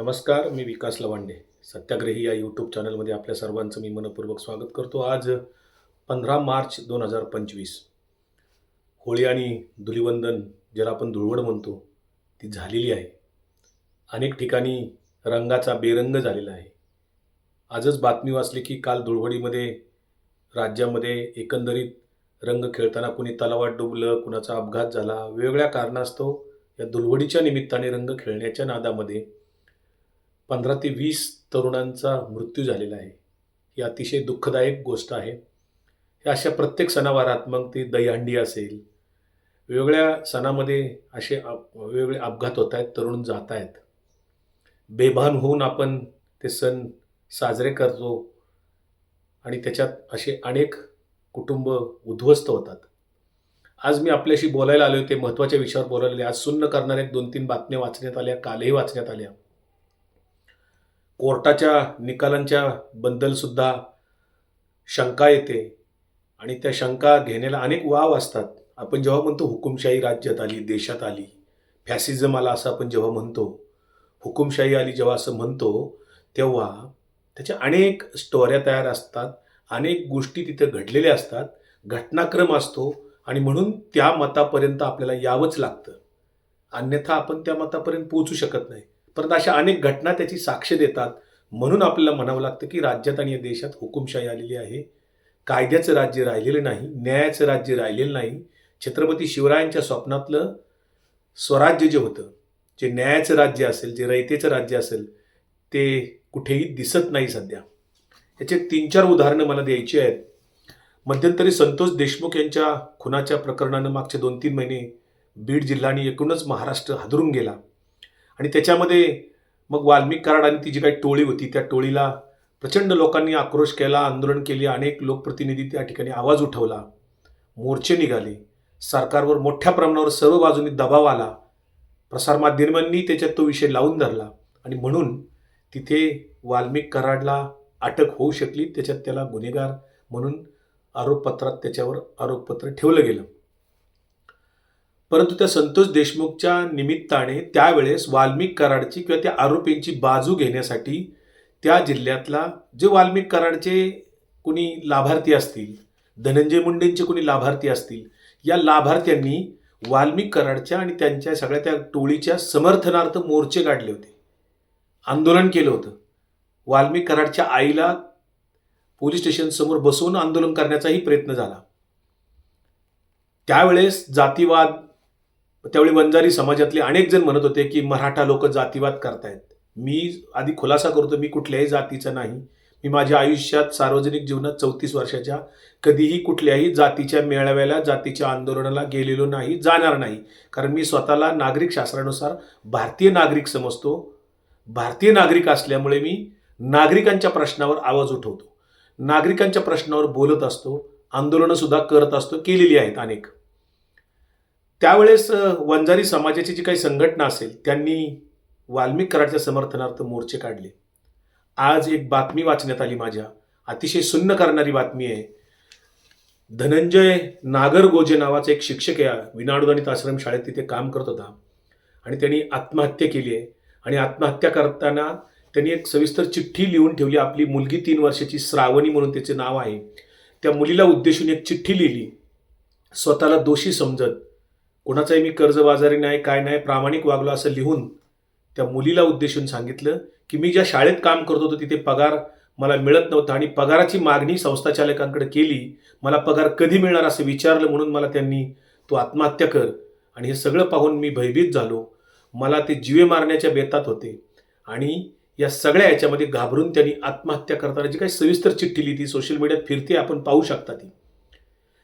नमस्कार मी विकास लवांडे. सत्याग्रही या यूट्यूब चॅनलमध्ये आपल्या सर्वांचं मी मनपूर्वक स्वागत करतो. आज पंधरा मार्च दोन हजार पंचवीस. होळी आणि धुलिवंदन ज्याला आपण धुळवड म्हणतो ती झालेली आहे. अनेक ठिकाणी रंगाचा बेरंग झालेला आहे. आजच बातमी वाचली की काल धुळवडीमध्ये राज्यामध्ये एकंदरीत रंग खेळताना कुणी तलावात डुबलं कुणाचा अपघात झाला वेगवेगळ्या कारणास्तव या धुळवडीच्या निमित्ताने रंग खेळण्याच्या नादामध्ये पंधरा ते वीस तरुणांचा मृत्यू झालेला आहे. ही अतिशय दुःखदायक गोष्ट आहे. अशा प्रत्येक सणावारात मग ती दहीहंडी असेल वेगवेगळ्या सणामध्ये असे अप वेगवेगळे अपघात होत आहेत तरुण जात आहेत. बेभान होऊन आपण ते सण साजरे करतो आणि त्याच्यात असे अनेक कुटुंब उद्ध्वस्त होतात. आज मी आपल्याशी बोलायला आलो ते महत्त्वाच्या विषयावर बोलायला आज सुन्न करणाऱ्या दोन तीन बातम्या वाचण्यात आल्या कालही वाचण्यात आल्या. कोर्टाच्या निकालांच्या बद्दलसुद्धा शंका येते आणि त्या शंका घेण्याला अनेक वाव असतात. आपण जेव्हा म्हणतो हुकुमशाही राज्यात आली देशात आली फॅसिझम आला असं आपण जेव्हा म्हणतो हुकुमशाही आली जेव्हा असं म्हणतो तेव्हा त्याच्या अनेक स्टोऱ्या तयार असतात अनेक गोष्टी तिथे घडलेल्या असतात घटनाक्रम असतो आणि म्हणून त्या मतापर्यंत आपल्याला यावंच लागतं. अन्यथा आपण त्या मतापर्यंत पोहोचू शकत नाही. परत अशा अनेक घटना त्याची साक्ष देतात. म्हणून आपल्याला म्हणावं लागतं की राज्यात आणि या देशात हुकुमशाही आलेली आहे. कायद्याचं राज्य राहिलेलं नाही न्यायाचं राज्य राहिलेलं नाही. छत्रपती शिवरायांच्या स्वप्नातलं स्वराज्य जे होतं जे न्यायाचं राज्य असेल जे रयतेचं राज्य असेल ते कुठेही दिसत नाही सध्या. याचे तीन चार उदाहरणं मला द्यायची आहेत. मध्यंतरी संतोष देशमुख यांच्या खुनाच्या प्रकरणानं मागचे दोन तीन महिने बीड जिल्हा आणि एकूणच महाराष्ट्र हादरून गेला. आणि त्याच्यामध्ये मग वाल्मिक कराड आणि ती जी काही टोळी होती त्या टोळीला प्रचंड लोकांनी आक्रोश केला आंदोलन केले अनेक लोकप्रतिनिधी त्या ठिकाणी आवाज उठवला. मोर्चे निघाले. सरकारवर मोठ्या प्रमाणावर सर्व बाजूनी दबाव आला. प्रसारमाध्यमांनी त्याच्यात तो विषय लावून धरला. आणि म्हणून तिथे वाल्मिक कराडला अटक होऊ शकली त्याच्यात त्याला गुन्हेगार म्हणून आरोपपत्रात त्याच्यावर आरोपपत्र ठेवलं गेलं. परंतु त्या संतोष देशमुखच्या निमित्ताने त्यावेळेस वाल्मिक कराडची किंवा त्या आरोपींची बाजू घेण्यासाठी त्या जिल्ह्यातला जे वाल्मिक कराडचे कुणी लाभार्थी असतील धनंजय मुंडेंचे कुणी लाभार्थी असतील या लाभार्थ्यांनी वाल्मिक कराडच्या आणि त्यांच्या सगळ्या त्या टोळीच्या समर्थनार्थ मोर्चे काढले होते. आंदोलन केलं होतं. वाल्मिक कराडच्या आईला पोलीस स्टेशनसमोर बसवून आंदोलन करण्याचाही प्रयत्न झाला. त्यावेळेस जातीवाद त्यावेळी वंजारी समाजातले अनेक जण म्हणत होते की मराठा लोक जातीवाद करतायत. मी आधी खुलासा करतो मी कुठल्याही जातीचा नाही. मी माझ्या आयुष्यात सार्वजनिक जीवनात चौतीस वर्षाच्या कधीही कुठल्याही जातीच्या मेळाव्याला जातीच्या आंदोलनाला गेलेलो नाही जाणार नाही. कारण मी स्वतःला नागरिक शास्त्रानुसार भारतीय नागरिक समजतो. भारतीय नागरिक असल्यामुळे मी नागरिकांच्या प्रश्नावर आवाज उठवतो. नागरिकांच्या प्रश्नावर बोलत असतो आंदोलनंसुद्धा करत असतो केलेली आहेत अनेक. त्यावेळेस वंजारी समाजाची जी काही संघटना असेल त्यांनी वाल्मिक कराडच्या समर्थनार्थ मोर्चे काढले. आज एक बातमी वाचण्यात आली माझ्या. अतिशय सुन्न करणारी बातमी आहे. धनंजय नागरगोजे नावाचा एक शिक्षक या विनाडगणित आश्रम शाळेत तिथे काम करत होता. आणि त्यांनी आत्महत्या केली आहे. आणि आत्महत्या करताना त्यांनी एक सविस्तर चिठ्ठी लिहून ठेवली. आपली मुलगी तीन वर्षाची श्रावणी म्हणून त्याचे नाव आहे. त्या मुलीला उद्देशून एक चिठ्ठी लिहिली. स्वतःला दोषी समजत. कोणाचाही मी कर्जबाजारी नाही काय नाही प्रामाणिक वागलो असं लिहून त्या मुलीला उद्देशून सांगितलं की मी ज्या शाळेत काम करत होतो तिथे पगार मला मिळत नव्हता आणि पगाराची मागणी संस्थाचालकांकडे केली. मला पगार कधी मिळणार असं विचारलं म्हणून मला त्यांनी तू आत्महत्या कर आणि हे सगळं पाहून मी भयभीत झालो. मला ते जीवे मारण्याच्या बेतात होते आणि या सगळ्या याच्यामध्ये घाबरून त्यांनी आत्महत्या करताना जी काही सविस्तर चिठ्ठी लिहिली सोशल मीडियात फिरते आपण पाहू शकता ती.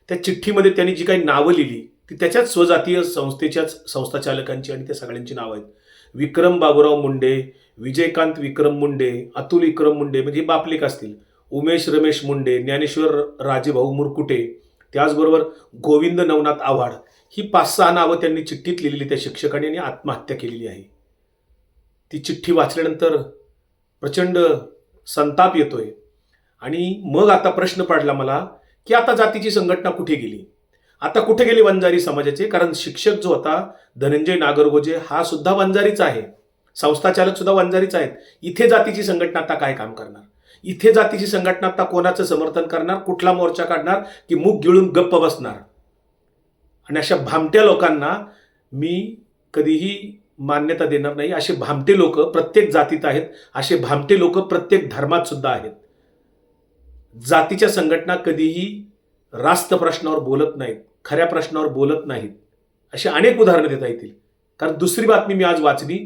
त्या चिठ्ठीमध्ये त्यांनी जी काही नावं लिहिली ती त्याच्याच स्वजातीय संस्थेच्याच संस्था चालकांची आणि त्या सगळ्यांची नावं आहेत. विक्रम बाबूराव मुंडे विजयकांत विक्रम मुंडे अतुल विक्रम मुंडे म्हणजे बापलेक असतील. उमेश रमेश मुंडे ज्ञानेश्वर राजेभाऊ मुरकुटे त्याचबरोबर गोविंद नवनाथ आव्हाड. ही पाच सहा नावं त्यांनी चिठ्ठीत लिहिलेली त्या शिक्षकांनी आणि आत्महत्या केलेली आहे. ती चिठ्ठी वाचल्यानंतर प्रचंड संताप येतोय. आणि मग आता प्रश्न पडला मला की आता जातीची संघटना कुठे गेली? आता कुठे गेले वंजारी समाजाचे? कारण शिक्षक जो होता धनंजय नागरगोजे हा सुद्धा वंजारीच आहे. संस्था चालक सुद्धा वंजारीच आहेत. इथे जातीची संघटना आता काय काम करणार? इथे जातीची संघटना आता कोणाचं समर्थन करणार? कुठला मोर्चा काढणार? की मुख गिळून गप्प बसणार? आणि अशा भामट्या लोकांना मी कधीही मान्यता देणार नाही. असे भामटे लोक प्रत्येक जातीत आहेत. असे भामटे लोक प्रत्येक धर्मात सुद्धा आहेत. जातीच्या संघटना कधीही रास्त प्रश्नावर बोलत नाहीत खऱ्या प्रश्नावर बोलत नाहीत. अशी अनेक उदाहरणं देता येतील. कारण दुसरी बातमी मी आज वाचली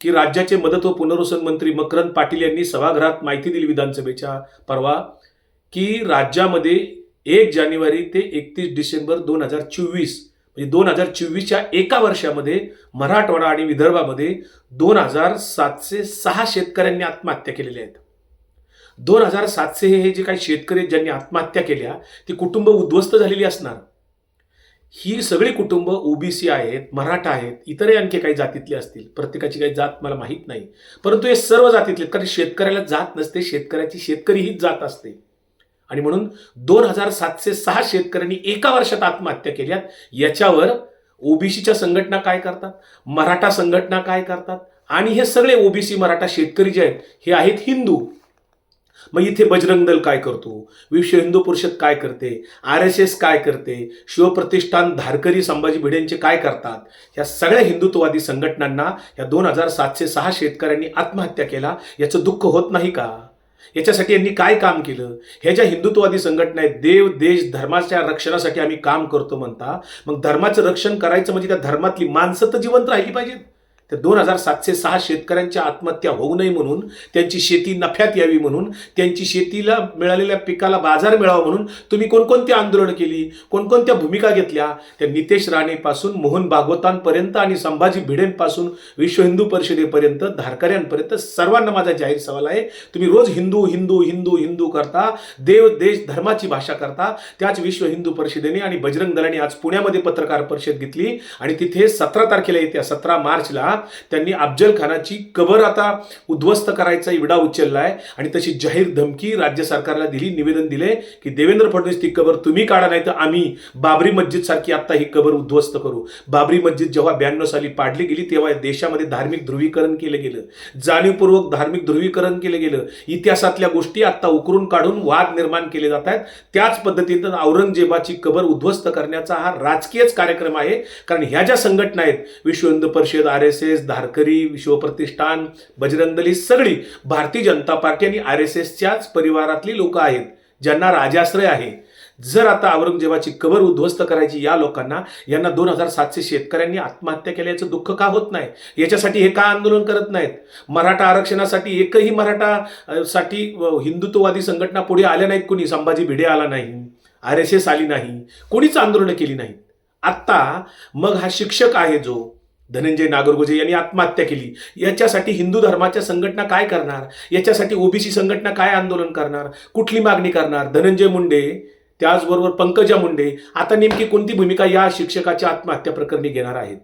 की राज्याचे मदत व पुनर्वसन मंत्री मकरंद पाटील यांनी सभागृहात माहिती दिली विधानसभेच्या परवा की राज्यामध्ये एक जानेवारी ते एकतीस डिसेंबर दोन हजार चोवीस म्हणजे दोन हजार चोवीसच्या एका वर्षामध्ये मराठवाडा आणि विदर्भामध्ये दोन हजार सातशे सहा शेतकऱ्यांनी आत्महत्या केलेल्या आहेत. दोन हजार सातशे हे जे काही शेतकरी आहेत ज्यांनी आत्महत्या केल्या ती कुटुंब उद्ध्वस्त झालेली असणार. ही सगळी कुटुंब ओबीसी आहेत मराठा आहेत इतरही आणखी काही जातीतली असतील. प्रत्येकाची काही जात मला माहीत नाही. परंतु हे सर्व जातीतले कारण शेतकऱ्याला जात नसते शेतकऱ्याची शेतकरी हीच जात असते. आणि म्हणून दोन हजार सातशे सहा शेतकऱ्यांनी एका वर्षात आत्महत्या केल्यात. याच्यावर ओबीसीच्या संघटना काय करतात? मराठा संघटना काय करतात? आणि हे सगळे ओबीसी मराठा शेतकरी जे आहेत हे आहेत हिंदू. मग इथे बजरंग दल काय करतो? विश्व हिंदू परिषद काय करते? आर एस एस काय करते? शिवप्रतिष्ठान धारकरी संभाजी भिडेंचे काय करतात? या सगळ्या हिंदुत्ववादी संघटनांना या दोन हजार सातशे सहा शेतकऱ्यांनी आत्महत्या केला याचं दुःख होत नाही का? याच्यासाठी यांनी काय काम केलं? ह्या ज्या हिंदुत्ववादी संघटना आहेत देव देश धर्माच्या रक्षणासाठी आम्ही काम करतो म्हणता मग धर्माचं रक्षण करायचं म्हणजे त्या धर्मातली माणसं तर जिवंत राहिली पाहिजेत. तर दोन हजार सातशे सहा शेतकऱ्यांच्या आत्महत्या होऊ नये म्हणून त्यांची शेती नफ्यात यावी म्हणून त्यांची शेतीला मिळालेल्या पिकाला बाजार मिळावा म्हणून तुम्ही कोणकोणती आंदोलनं केली कोणकोणत्या भूमिका घेतल्या? त्या नितेश राणेपासून मोहन भागवतांपर्यंत आणि संभाजी भिडेंपासून विश्व हिंदू परिषदेपर्यंत धारकऱ्यांपर्यंत सर्वांना माझा जाहीर सवाल आहे. तुम्ही रोज हिंदू हिंदू हिंदू हिंदू करता देव देश धर्माची भाषा करता त्याच विश्व हिंदू परिषदेने आणि बजरंग दलाने आज पुण्यामध्ये पत्रकार परिषद घेतली आणि तिथे सतरा तारखेला येत्या सतरा मार्चला त्यांनी अफजल खानाची कबर आता उद्ध्वस्त करायचा विडा उचलला आहे आणि तशी जाहीर धमकी राज्य सरकारला दिली निवेदन दिले की देवेंद्र फडणवीस ती कबर तुम्ही काढा नाही तर आम्ही बाबरी मस्जिद सारखी आता ही कबर उद्ध्वस्त करू. बाबरी मस्जिद जेव्हा ब्याण्णव साली पाडली गेली तेव्हा देशामध्ये धार्मिक ध्रुवीकरण केलं गेलं. जाणीवपूर्वक धार्मिक ध्रुवीकरण केलं गेलं. इतिहासातल्या गोष्टी आता उकरून काढून वाद निर्माण केले जात आहेत. त्याच पद्धतीनं औरंगजेबाची कबर उद्ध्वस्त करण्याचा हा राजकीयच कार्यक्रम आहे. कारण ह्या ज्या संघटना आहेत Vishwa Hindu Parishad R S S धारकरी विश्वप्रतिष्ठान बजरंग दल ही सगळी भारतीय जनता पार्टी आणि आर एस एसच्याच परिवारातली लोक आहेत ज्यांना राजाश्रय आहे. जर आता औरंगजेबाची कबर उद्ध्वस्त करायची या लोकांना यांना दोन हजार सातशे शेतकऱ्यांनी आत्महत्या केल्याचं दुःख का होत नाही? याच्यासाठी हे का आंदोलन करत नाहीत? मराठा आरक्षणासाठी एकही मराठा साठी हिंदुत्ववादी संघटना पुढे आल्या नाहीत कोणी? संभाजी भिडे आला नाही आर एस एस आली नाही कोणीच आंदोलनं केली नाहीत. आत्ता मग हा शिक्षक आहे जो धनंजय नागरगोजे यांनी आत्महत्या केली. याच्यासाठी हिंदू धर्माच्या संघटना काय करणार? याच्यासाठी ओबीसी संघटना काय आंदोलन करणार? कुठली मागणी करणार? धनंजय मुंडे त्याचबरोबर पंकजा मुंडे आता नेमकी कोणती भूमिका या शिक्षकाच्या आत्महत्या प्रकरणी घेणार आहेत?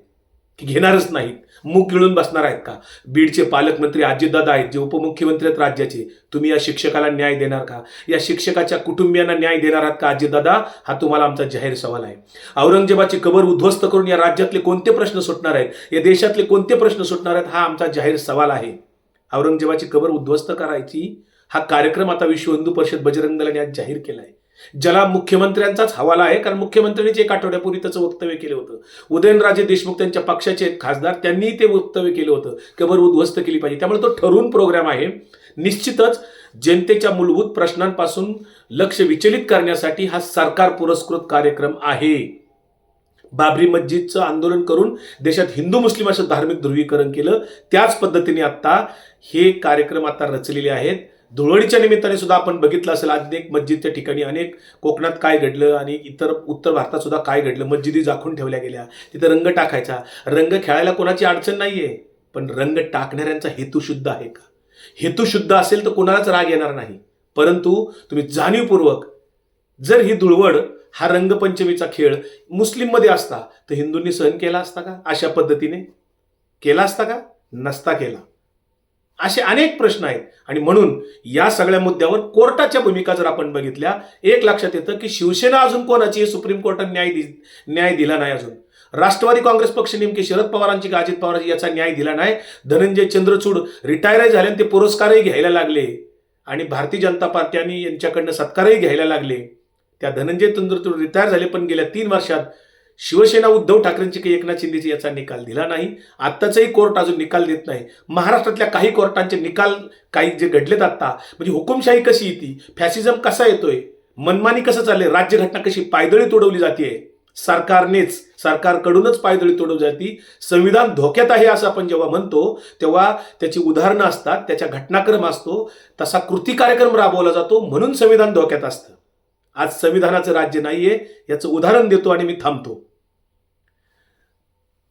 घेणारच नाहीत. मुख गिळून बसणार आहेत का? बीडचे पालकमंत्री अजितदादा आहेत जे उपमुख्यमंत्री आहेत राज्याचे. तुम्ही या शिक्षकाला न्याय देणार का? या शिक्षकाच्या कुटुंबियांना न्याय देणार आहात का अजितदादा? हा तुम्हाला आमचा जाहीर सवाल आहे. औरंगजेबाची कबर उद्ध्वस्त करून या राज्यातले कोणते प्रश्न सुटणार आहेत? या देशातले कोणते प्रश्न सुटणार आहेत? हा आमचा जाहीर सवाल आहे. औरंगजेबाची कबर उद्ध्वस्त करायची हा कार्यक्रम आता विश्व हिंदू परिषद बजरंग दलाने आज जाहीर केला आहे ज्याला मुख्यमंत्र्यांचाच हवाला आहे कारण मुख्यमंत्र्यांनीच एक आठवड्यापूर्वी त्याचं वक्तव्य केलं होतं. उदयनराजे देशमुख त्यांच्या पक्षाचे एक खासदार त्यांनी ते वक्तव्य केलं होतं कबर उद्ध्वस्त केली पाहिजे. त्यामुळे तो ठरवून प्रोग्राम आहे. निश्चितच जनतेच्या मूलभूत प्रश्नांपासून लक्ष विचलित करण्यासाठी हा सरकार पुरस्कृत कार्यक्रम आहे. बाबरी मस्जिदचं आंदोलन करून देशात हिंदू मुस्लिम असं धार्मिक ध्रुवीकरण केलं त्याच पद्धतीने आत्ता हे कार्यक्रम आता रचलेले आहेत. धुळवडीच्या निमित्ताने सुद्धा आपण बघितलं असेल अनेक मस्जिदच्या ठिकाणी अनेक कोकणात काय घडलं आणि इतर उत्तर भारतात सुद्धा काय घडलं? मस्जिदी झाकून ठेवल्या गेल्या तिथं रंग टाकायचा. रंग खेळायला कोणाची अडचण नाही आहे पण रंग टाकणाऱ्यांचा हेतू शुद्ध आहे का? हेतू शुद्ध असेल तर कोणालाच राग येणार नाही. परंतु तुम्ही जाणीवपूर्वक जर ही धुळवड हा रंगपंचमीचा खेळ मुस्लिममध्ये असता तर हिंदूंनी सहन केला असता का? अशा पद्धतीने? केला असता का? नसता केला. असे अनेक प्रश्न आहेत. आणि म्हणून या सगळ्या मुद्द्यावर कोर्टाच्या भूमिका जर आपण बघितल्या एक लक्षात येतं की शिवसेना अजून कोणाची सुप्रीम कोर्टाने न्याय दि न्याय दिला नाही अजून. राष्ट्रवादी काँग्रेस पक्ष नेमके शरद पवारांची का अजित पवारांची याचा न्याय दिला नाही. धनंजय चंद्रचूड रिटायर झाले आणि ते पुरस्कारही घ्यायला लागले. आणि भारतीय जनता पार्ट्यांनी यांच्याकडनं सत्कारही घ्यायला लागले. त्या धनंजय चंद्रचूड रिटायर झाले पण गेल्या तीन वर्षात शिवसेना उद्धव ठाकरेंची काही एकनाथ शिंदेची याचा निकाल दिला नाही. आत्ताचाही कोर्ट अजून निकाल देत नाही. महाराष्ट्रातल्या काही कोर्टांचे निकाल काही जे घडलेत आत्ता म्हणजे हुकुमशाही कशी येते? फॅसिझम कसा येतोय? मनमानी कसं चाललंय? राज्यघटना कशी पायदळी तोडवली जाते? सरकारनेच सरकारकडूनच पायदळी तोडवली जाते. संविधान धोक्यात आहे असं आपण जेव्हा म्हणतो तेव्हा त्याची उदाहरणं असतात त्याच्या घटनाक्रम असतो तसा कृती कार्यक्रम राबवला जातो म्हणून संविधान धोक्यात असतं. आज संविधानाचं राज्य नाहीये याचं उदाहरण देतो आणि मी थांबतो.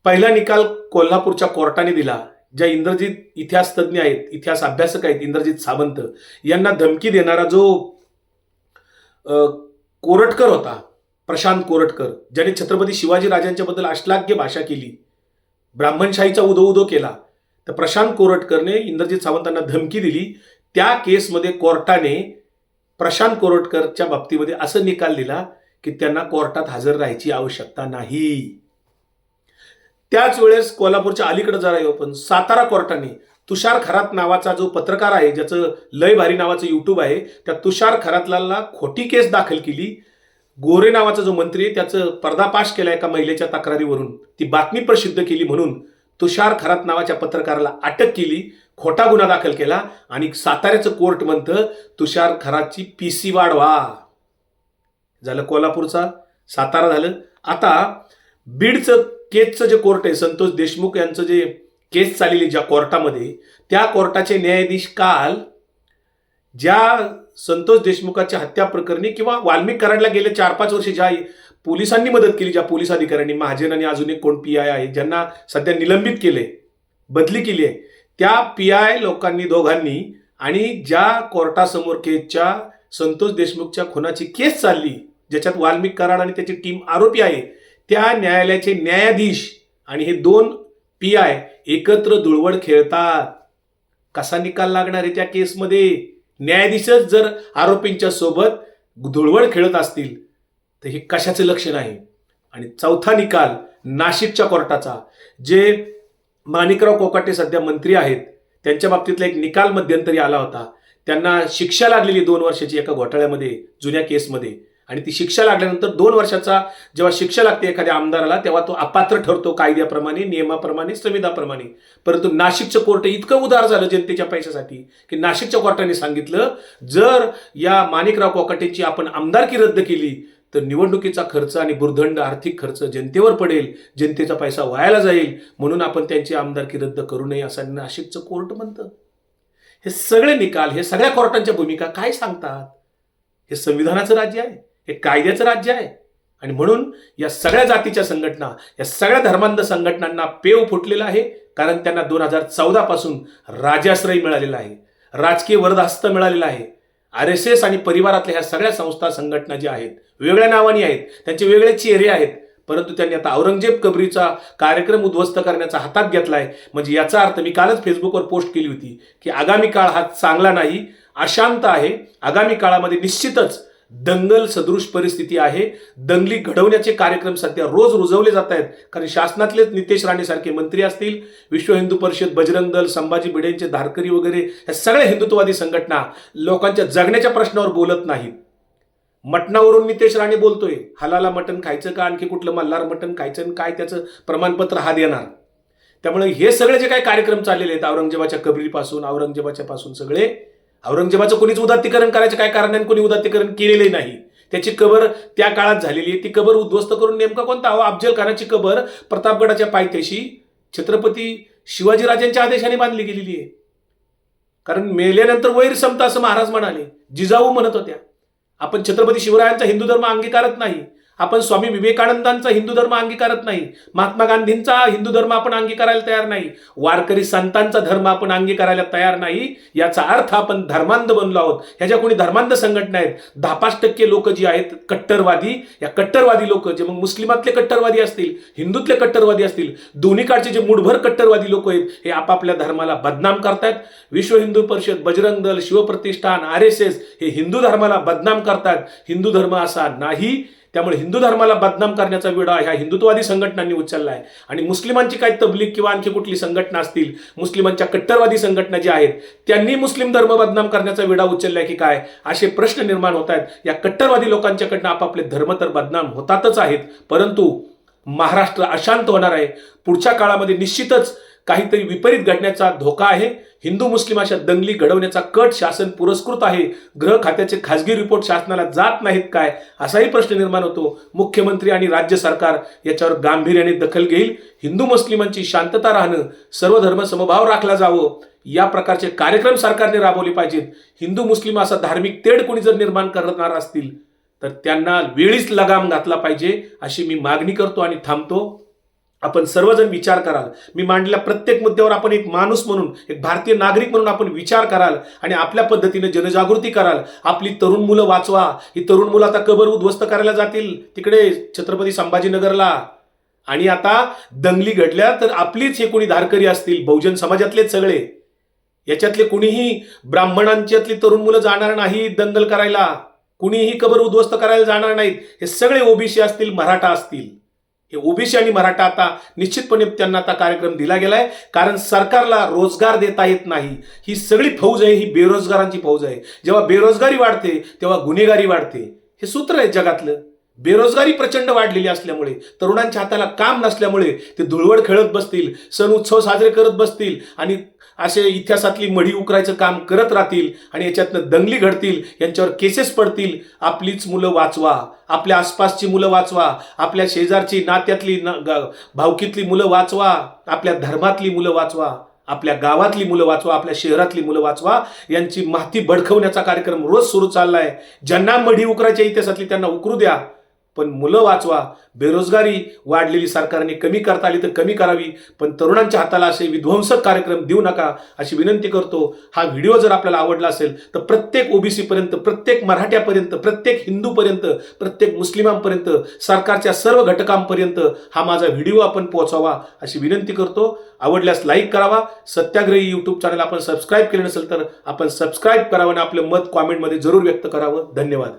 पहिला निकाल कोल्हापूरच्या कोर्टाने दिला ज्या इंद्रजित इतिहास तज्ज्ञ आहेत इतिहास अभ्यासक आहेत इंद्रजित सावंत यांना धमकी देणारा जो कोरटकर होता प्रशांत कोरटकर ज्याने छत्रपती शिवाजी राजांच्या बद्दल अश्लाघ्य भाषा केली ब्राह्मणशाहीचा उदो उदो केला तर प्रशांत कोरटकरने इंद्रजित सावंतांना धमकी दिली. त्या केसमध्ये कोर्टाने प्रशांत कोरटकरच्या बाबतीमध्ये असं निकाल दिला की त्यांना कोर्टात हजर राहायची आवश्यकता नाही. त्याच वेळेस कोल्हापूरच्या अलीकडे जरा येऊ पण सातारा कोर्टाने तुषार खरात नावाचा जो पत्रकार आहे ज्याचं लय भारी नावाचं युट्यूब आहे त्या तुषार खरातलाला खोटी केस दाखल केली. गोरे नावाचा जो मंत्री आहे त्याचं पर्दापाश केला एका महिलेच्या तक्रारीवरून. ती बातमी प्रसिद्ध केली म्हणून तुषार खरात नावाच्या पत्रकाराला अटक केली खोटा गुन्हा दाखल केला आणि साताऱ्याचं कोर्ट म्हणतं तुषार खरातची पी सी वाढवा झालं कोल्हापूरचा सातारा झालं. आता बीडचं केसचं जे कोर्ट आहे संतोष देशमुख यांचं जे केस चाललेली ज्या कोर्टामध्ये त्या कोर्टाचे न्यायाधीश काल ज्या संतोष देशमुखाच्या हत्या प्रकरणी किंवा वाल्मिक कराडला गेले चार पाच वर्ष ज्या पोलिसांनी मदत केली ज्या पोलीस अधिकाऱ्यांनी महाजन आणि अजून एक कोण पी आय आहे ज्यांना सध्या निलंबित केले बदली केली आहे त्या पी आय लोकांनी दोघांनी आणि ज्या कोर्टासमोर केसच्या संतोष देशमुखच्या खुनाची केस चालली ज्याच्यात वाल्मिक कराड आणि त्याची टीम आरोपी आहे त्या न्यायालयाचे न्यायाधीश आणि हे दोन पी आय एकत्र धुळवड खेळतात. कसा निकाल लागणार आहे त्या केसमध्ये? न्यायाधीशच जर आरोपींच्या सोबत धुळवड खेळत असतील तर हे कशाचं लक्षण आहे? आणि चौथा निकाल नाशिकच्या कोर्टाचा जे माणिकराव कोकाटे सध्या मंत्री आहेत त्यांच्या बाबतीतला एक निकाल मध्यंतरी आला होता. त्यांना शिक्षा लागलेली दोन वर्षाची एका घोटाळ्यामध्ये जुन्या केसमध्ये. आणि ती शिक्षा लागल्यानंतर दोन वर्षाचा जेव्हा शिक्षा लागते एखाद्या आमदाराला तेव्हा तो अपात्र ठरतो कायद्याप्रमाणे नियमाप्रमाणे संविधाप्रमाणे परंतु नाशिकचं कोर्ट इतकं उदार झालं जनतेच्या पैशासाठी की नाशिकच्या कोर्टाने सांगितलं जर या माणिकराव कोकाटेची आपण आमदारकी रद्द केली तर निवडणुकीचा खर्च आणि बुर्दंड आर्थिक खर्च जनतेवर पडेल जनतेचा पैसा वायाला जाईल म्हणून आपण त्यांची आमदारकी रद्द करू नये असं नाशिकचं कोर्ट म्हणतं. हे सगळे निकाल हे सगळ्या कोर्टांच्या भूमिका काय सांगतात? हे संविधानाचं राज्य आहे. हे कायद्याचं राज्य आहे. आणि म्हणून या सगळ्या जातीच्या संघटना या सगळ्या धर्मांध संघटनांना पेव फुटलेला आहे. कारण त्यांना दोन हजार चौदा पासून राजाश्रय मिळालेला आहे. राजकीय वरदहस्त मिळालेला आहे. आर एस एस आणि परिवारातल्या ह्या सगळ्या संस्था संघटना ज्या आहेत वेगळ्या नावानी आहेत. त्यांचे वेगळे चेहरे आहेत. परंतु त्यांनी आता औरंगजेब कबरीचा कार्यक्रम उद्ध्वस्त करण्याचा हातात घेतलाय. म्हणजे याचा अर्थ मी कालच फेसबुकवर पोस्ट केली होती की आगामी काळ हा चांगला नाही अशांत आहे. आगामी काळामध्ये निश्चितच दंगल सदृश परिस्थिती आहे. दंगली घडवण्याचे कार्यक्रम सध्या रोज रुजवले जात आहेत. कारण शासनातलेच नितेश राणेसारखे मंत्री असतील विश्व हिंदू परिषद बजरंग दल संभाजी भिडेंचे धारकरी वगैरे ह्या सगळ्या हिंदुत्ववादी संघटना लोकांच्या जगण्याच्या प्रश्नावर बोलत नाहीत. मटणावरून नितेश राणे बोलतोय हलाला मटण खायचं का? आणखी कुठलं मल्हार मटण खायचं आणि काय त्याचं प्रमाणपत्र हा देणार? त्यामुळे हे सगळे जे काही कार्यक्रम चाललेले आहेत औरंगजेबाच्या कबरीपासून औरंगजेबाच्या पासून सगळे औरंगजेबाचं कोणीच उदात्तीकरण करायचं काय कारणाने कोणी उदात्तीकरण केलेले नाही. त्याची कबर त्या काळात झालेली आहे. ती कबर उद्ध्वस्त करून नेमका कोणता? अहो अफजल खानाची कबर प्रतापगडाच्या पायथ्याशी छत्रपती शिवाजीराजांच्या आदेशाने बांधली गेलेली आहे. कारण मेल्यानंतर वैर संपता असं महाराज म्हणाले. जिजाऊ म्हणत होत्या. आपण छत्रपती शिवरायांचा हिंदू धर्म अंगीकारत नाही. आपण स्वामी विवेकानंदांचा हिंदू धर्म अंगीकारत नाही. महात्मा गांधींचा हिंदू धर्म आपण अंगीकारायला तयार नाही. वारकरी संतांचा धर्म आपण अंगीकारायला तयार नाही. याचा अर्थ आपण धर्मांध बनलो आहोत. ह्याच्या कोणी धर्मांध संघटना आहेत दहा पाच टक्के लोक जी आहेत कट्टरवादी या कट्टरवादी लोक जे मग मुस्लिमातले कट्टरवादी असतील हिंदूतले कट्टरवादी असतील दोन्ही काळचे जे मुठभर कट्टरवादी लोक आहेत हे आपापल्या धर्माला बदनाम करतायत. विश्व हिंदू परिषद Bajrang Dal Shivpratishthan R S S हे हिंदू धर्माला बदनाम करतात हिंदू धर्म असा नाही. त्यामुळे हिंदू धर्माला बदनाम करण्याचा विडा ह्या हिंदुत्ववादी संघटनांनी उचलला आहे आणि मुस्लिमांची काही तबलीग किंवा आणखी कुठली संघटना असतील मुस्लिमांच्या कट्टरवादी संघटना ज्या आहेत त्यांनी मुस्लिम धर्म बदनाम करण्याचा विडा उचललाय की काय? असे प्रश्न निर्माण होत आहेत. या कट्टरवादी लोकांच्याकडनं आपापले धर्म तर बदनाम होतातच आहेत परंतु महाराष्ट्र अशांत होणार आहे. पुढच्या काळामध्ये निश्चितच काहीतरी विपरीत घडण्याचा धोका आहे. हिंदू मुस्लिम अशा दंगली घडवण्याचा कट शासन पुरस्कृत आहे. गृह खात्याचे खासगी रिपोर्ट शासनाला जात नाहीत काय? असाही प्रश्न निर्माण होतो. मुख्यमंत्री आणि राज्य सरकार याच्यावर गांभीर्याने दखल घेईल. हिंदू मुस्लिमांची शांतता राहणं सर्व धर्म समभाव राखला जावं या प्रकारचे कार्यक्रम सरकारने राबवले पाहिजेत. हिंदू मुस्लिम असा धार्मिक तेढ कोणी जर निर्माण करणार असतील तर त्यांना वेळीच लगाम घातला पाहिजे अशी मी मागणी करतो आणि थांबतो. आपण सर्वजण विचार कराल. मी मांडलेल्या प्रत्येक मुद्द्यावर आपण एक माणूस म्हणून एक भारतीय नागरिक म्हणून आपण विचार कराल आणि आपल्या पद्धतीने जनजागृती कराल. आपली तरुण मुलं वाचवा. ही तरुण मुलं आता कबर उद्ध्वस्त करायला जातील. तिकडे छत्रपती संभाजीनगरला. आणि आता दंगली घडल्या तर आपलीच हे कोणी धारकरी असतील बहुजन समाजातलेच सगळे. याच्यातले कुणीही ब्राह्मणांच्यातली तरुण मुलं जाणार नाही दंगल करायला. कुणीही कबर उद्ध्वस्त करायला जाणार नाहीत. हे सगळे ओबीसी असतील मराठा असतील. हे ओबीसी आणि मराठा आता निश्चितपणे त्यांना आता कार्यक्रम दिला गेलाय. कारण सरकारला रोजगार देता येत नाही. ही सगळी फौज आहे ही बेरोजगारांची फौज आहे. जेव्हा बेरोजगारी वाढते तेव्हा गुन्हेगारी वाढते. हे सूत्र आहे जगातलं. बेरोजगारी प्रचंड वाढलेली असल्यामुळे तरुणांच्या हाताला काम नसल्यामुळे ते धुळवड खेळत बसतील सण उत्सव साजरे करत बसतील आणि असे इतिहासातली मढी उकरायचं काम करत राहतील आणि याच्यातनं दंगली घडतील यांच्यावर केसेस पडतील. आपलीच मुलं वाचवा आपल्या आसपासची मुलं वाचवा आपल्या शेजारची नात्यातली न भावकीतली मुलं वाचवा आपल्या धर्मातली मुलं वाचवा आपल्या गावातली मुलं वाचवा आपल्या शहरातली मुलं वाचवा. यांची माहिती भडकवण्याचा कार्यक्रम रोज सुरू चाललाय. ज्यांना मढी उकरायच्या इतिहासातली त्यांना उकरू द्या. पण मुलं वाचवा. बेरोजगारी वाढलेली सरकारने कमी करता आली तर कमी करावी. पण तरुणांच्या हाताला असे विध्वंसक कार्यक्रम देऊ नका अशी विनंती करतो. हा व्हिडिओ जर आपल्याला आवडला असेल तर प्रत्येक ओबीसीपर्यंत प्रत्येक मराठ्यापर्यंत प्रत्येक हिंदूपर्यंत प्रत्येक मुस्लिमांपर्यंत सरकारच्या सर्व घटकांपर्यंत हा माझा व्हिडिओ आपण पोहोचावा अशी विनंती करतो. आवडल्यास लाईक करावा. सत्याग्रही यूट्यूब चॅनल आपण सबस्क्राईब केलं नसेल तर आपण सबस्क्राईब करावं आणि आपलं मत कॉमेंटमध्ये जरूर व्यक्त करावं. धन्यवाद.